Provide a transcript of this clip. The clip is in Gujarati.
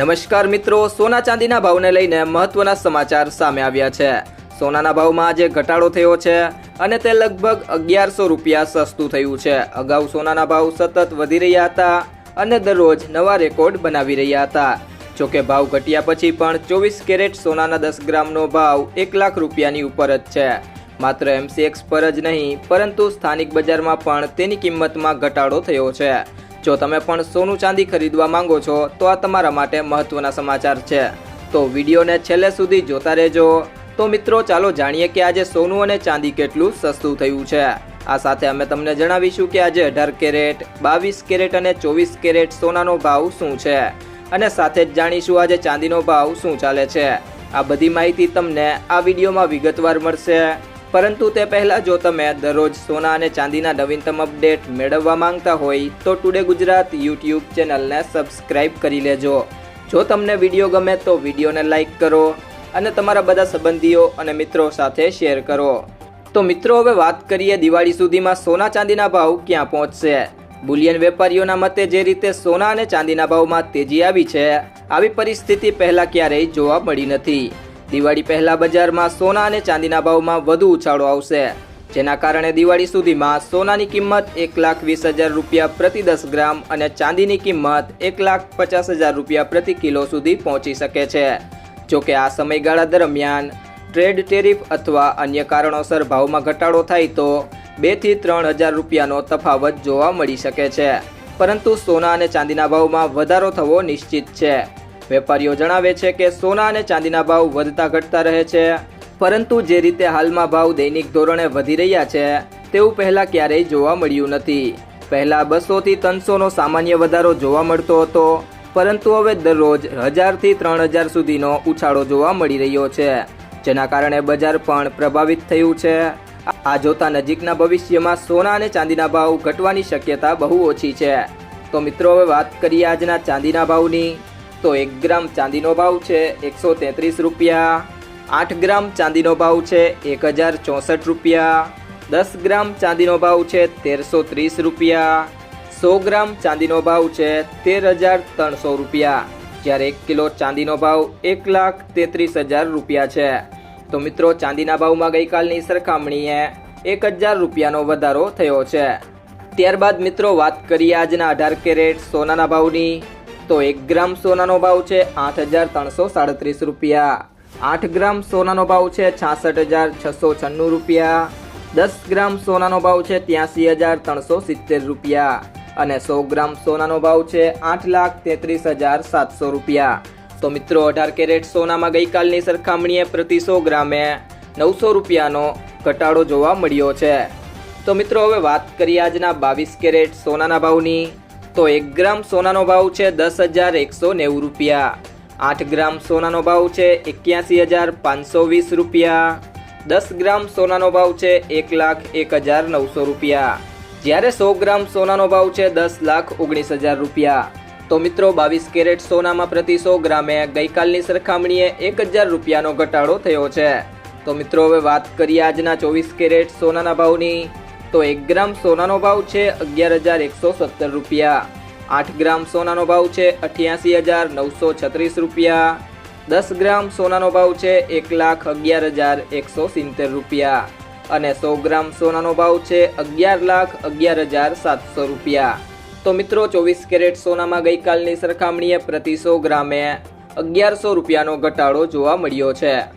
નમસ્કાર મિત્રો, સોના ચાંદીના ભાવને લઈને મહત્વના સમાચાર સામે આવ્યા છે. સોનાના ભાવમાં આજે ઘટાડો થયો છે અને તે લગભગ અગિયારસો રૂપિયા સસ્તું થયું છે. અગાઉ સોનાના ભાવ સતત વધી રહ્યા હતા અને દરરોજ નવા રેકોર્ડ બનાવી રહ્યા હતા. જોકે ભાવ ઘટ્યા પછી પણ ચોવીસ કેરેટ સોનાના દસ ગ્રામનો ભાવ એક લાખ રૂપિયાની ઉપર જ છે. માત્ર એમસીએક્સ પર જ નહીં, પરંતુ સ્થાનિક બજારમાં પણ તેની કિંમતમાં ઘટાડો થયો છે. જો તમે પણ સોનું ચાંદી ખરીદવા માંગો છો, તો આ તમારા માટે મહત્વના સમાચાર છે. તો વિડીયોને છેલ્લે સુધી જોતા રહેજો. તો મિત્રો, ચાલો જાણીએ કે આજે સોનું અને ચાંદી કેટલું સસ્તું થયું છે. આ સાથે અમે તમને જણાવીશું કે આજે અઢાર કેરેટ, બાવીસ કેરેટ અને ચોવીસ કેરેટ સોનાનો ભાવ શું છે. અને સાથે જ જાણીશું આજે ચાંદીનો ભાવ શું ચાલે છે. આ બધી માહિતી તમને આ વિડીયોમાં વિગતવાર મળશે. પરંતુ તે પહેલાં જો તમે દરરોજ સોના અને ચાંદીના નવીનતમ અપડેટ મેળવવા માંગતા હોય, તો ટુડે ગુજરાત યુટ્યુબ ચેનલને સબસ્ક્રાઇબ કરી લેજો. જો તમને વીડિયો ગમે તો વિડીયોને લાઇક કરો અને તમારા બધા સંબંધીઓ અને મિત્રો સાથે શેર કરો. તો મિત્રો, હવે વાત કરીએ દિવાળી સુધીમાં સોના ચાંદીના ભાવ ક્યાં પહોંચશે? બુલિયન વેપારીઓના મતે જે રીતે સોના અને ચાંદીના ભાવમાં તેજી આવી છે, આવી પરિસ્થિતિ પહેલાં ક્યારેય જોવા મળી નથી. દિવાળી પહેલા બજારમાં સોના અને ચાંદીના ભાવમાં વધુ ઉછાળો આવશે. જેના કારણે દિવાળી સુધીમાં સોનાની કિંમત એક લાખ વીસ હજાર રૂપિયા પ્રતિ દસ ગ્રામ અને ચાંદીની કિંમત એક લાખ પચાસ હજાર રૂપિયા પ્રતિ કિલો સુધી પહોંચી શકે છે. જોકે આ સમયગાળા દરમિયાન ટ્રેડ ટેરિફ અથવા અન્ય કારણોસર ભાવમાં ઘટાડો થાય તો બેથી ત્રણ હજાર રૂપિયાનો તફાવત જોવા મળી શકે છે. પરંતુ સોના અને ચાંદીના ભાવમાં વધારો થવો નિશ્ચિત છે. વેપારીઓ જણાવે છે કે સોના અને ચાંદીના ભાવ વધતા ઘટતા રહે છે. પરંતુ જે રીતે હાલમાં ભાવ દૈનિક ધોરણે વધી રહ્યા છે, તેવું પહેલા ક્યારેય જોવા મળ્યું નથી. પહેલા બસોથી ત્રણસોનો સામાન્ય વધારો જોવા મળતો હતો, પરંતુ હવે દરરોજ હજારથી ત્રણ હજાર સુધીનો ઉછાળો જોવા મળી રહ્યો છે, જેના કારણે બજાર પણ પ્રભાવિત થયું છે. આ જોતા નજીકના ભવિષ્યમાં સોના અને ચાંદીના ભાવ ઘટવાની શક્યતા બહુ ઓછી છે. તો મિત્રો, હવે વાત કરીએ આજના ચાંદીના ભાવની. તો એક ગ્રામ ચાંદીનો ભાવ છે એકસો તેત્રીસ રૂપિયા. આઠ ગ્રામ ચાંદીનો ભાવ છે એક હજાર ચોસઠ રૂપિયા. દસ ગ્રામ ચાંદીનો ભાવ છે તેરસો ત્રીસ રૂપિયા. સો ગ્રામ ચાંદીનો ભાવ છે તેર હજાર ત્રણસો રૂપિયા. જ્યારે એક કિલો ચાંદીનો ભાવ એક લાખ તેત્રીસ હજાર રૂપિયા છે. તો મિત્રો, ચાંદીના ભાવમાં ગઈકાલની સરખામણીએ એક હજાર રૂપિયાનો વધારો થયો છે. ત્યારબાદ મિત્રો, વાત કરીએ આજના અઢાર કેરેટ સોનાના ભાવની. તો એક ગ્રામ સોનાનો ભાવ છે આઠ હજાર ત્રણસો સાડત્રીસ રૂપિયા. આઠ ગ્રામ સોનાનો ભાવ છે છાસઠ હજાર છસો છન્નું રૂપિયા. દસ ગ્રામ સોનાનો ભાવ છે ત્યાંસી હજાર ત્રણસો સિત્તેર રૂપિયા. અને સો ગ્રામ સોનાનો ભાવ છે આઠ લાખ તેત્રીસ હજાર સાતસો રૂપિયા. તો મિત્રો, અઢાર કેરેટ સોનામાં ગઈકાલની સરખામણીએ પ્રતિ સો ગ્રામે નવસો રૂપિયાનો ઘટાડો જોવા મળ્યો છે. તો મિત્રો, હવે વાત કરીએ આજના બાવીસ કેરેટ સોનાના ભાવની. તો એક ગ્રામ સોનાનો ભાવ છે દસ હજાર એકસો નેવું રૂપિયા. આઠ ગ્રામ સોનાનો ભાવ છે એક્યાસી હજાર પાંચસો વીસ રૂપિયા. દસ ગ્રામ સોનાનો ભાવ છે એક લાખ એક હજાર નવસો રૂપિયા. જ્યારે સો ગ્રામ સોનાનો ભાવ છે દસ લાખ ઓગણીસ હજાર રૂપિયા. તો મિત્રો, બાવીસ કેરેટ સોનામાં પ્રતિ સો ગ્રામે ગઈકાલની સરખામણીએ એક હજાર રૂપિયાનો ઘટાડો થયો છે. તો મિત્રો, હવે વાત કરીએ આજના ચોવીસ કેરેટ સોનાના ભાવની. તો એક ગ્રામ સોનાનો ભાવ છે અગિયાર હજાર એકસો સત્તર રૂપિયા. આઠ ગ્રામ સોનાનો ભાવ છે અઠ્યાસી હજાર નવસો છત્રીસ રૂપિયા. દસ ગ્રામ સોનાનો ભાવ છે એક લાખ અગિયાર હજાર એકસો સિત્તેર રૂપિયા. અને સો ગ્રામ સોનાનો ભાવ છે અગિયાર લાખ અગિયાર હજાર સાતસો રૂપિયા. તો મિત્રો, ચોવીસ કેરેટ સોનામાં ગઈકાલની સરખામણીએ પ્રતિ સો ગ્રામે અગિયારસો રૂપિયાનો ઘટાડો જોવા મળ્યો છે.